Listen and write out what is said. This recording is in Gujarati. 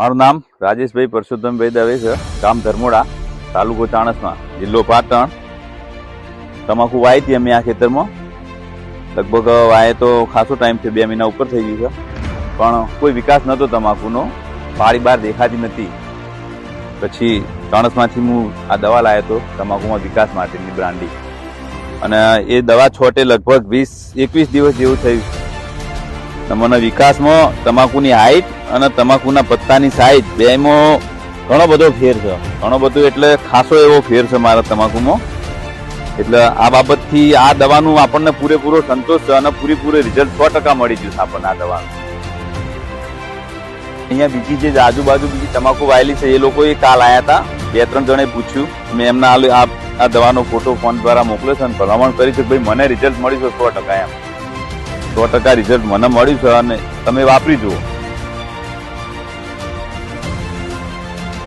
મારું નામ રાજેશભાઈ પરસોત્તમભાઈ દવે છે. ગામ ધર્મોડા, તાલુકો ચાણસમાં, જિલ્લો પાટણ. તમાકુ વાય હતી અમે આ ખેતરમાં. લગભગ વાય તો ખાસો ટાઈમ છે, બે મહિના ઉપર થઈ ગયું છે. પણ કોઈ વિકાસ નહોતો તમાકુનો. પાળી બહાર દેખાતી નથી પછી ચાણસમાંથી હું આ દવા લાવ્યો હતો, તમાકુમાં વિકાસ માટેની બ્રાન્ડી. અને એ દવા છોટે લગભગ વીસ, એકવીસ દિવસ જેવું થયું. છે મને વિકાસમાં તમાકુની હાઈટ અને તમાકુના પત્તાની સાઈઝ બેમાં ઘણો બધો ફેર છે. ઘણો બધો એટલે ખાસો એવો ફેર છે મારા તમાકુમાં. એટલે આ બાબતથી આ દવાનું આપણને પૂરેપૂરો સંતોષ છે અને પૂરેપૂરો રિઝલ્ટ સો ટકા મળી છે આપણને આ દવાનું. અહીંયા બીજી જે આજુબાજુ બીજી તમાકુ વાયેલી છે, એ લોકોએ કાલ આવ્યા હતા બે ત્રણ જણે પૂછ્યું. મેં એમના આ દવાનો ફોટો ફોન દ્વારા મોકલ્યો છે અને ભલામણ કરી છે ભાઈ મને રિઝલ્ટ મળ્યું છે સો ટકા એમ. સો ટકા રિઝલ્ટ મને મળ્યું છે અને તમે વાપરી જુઓ.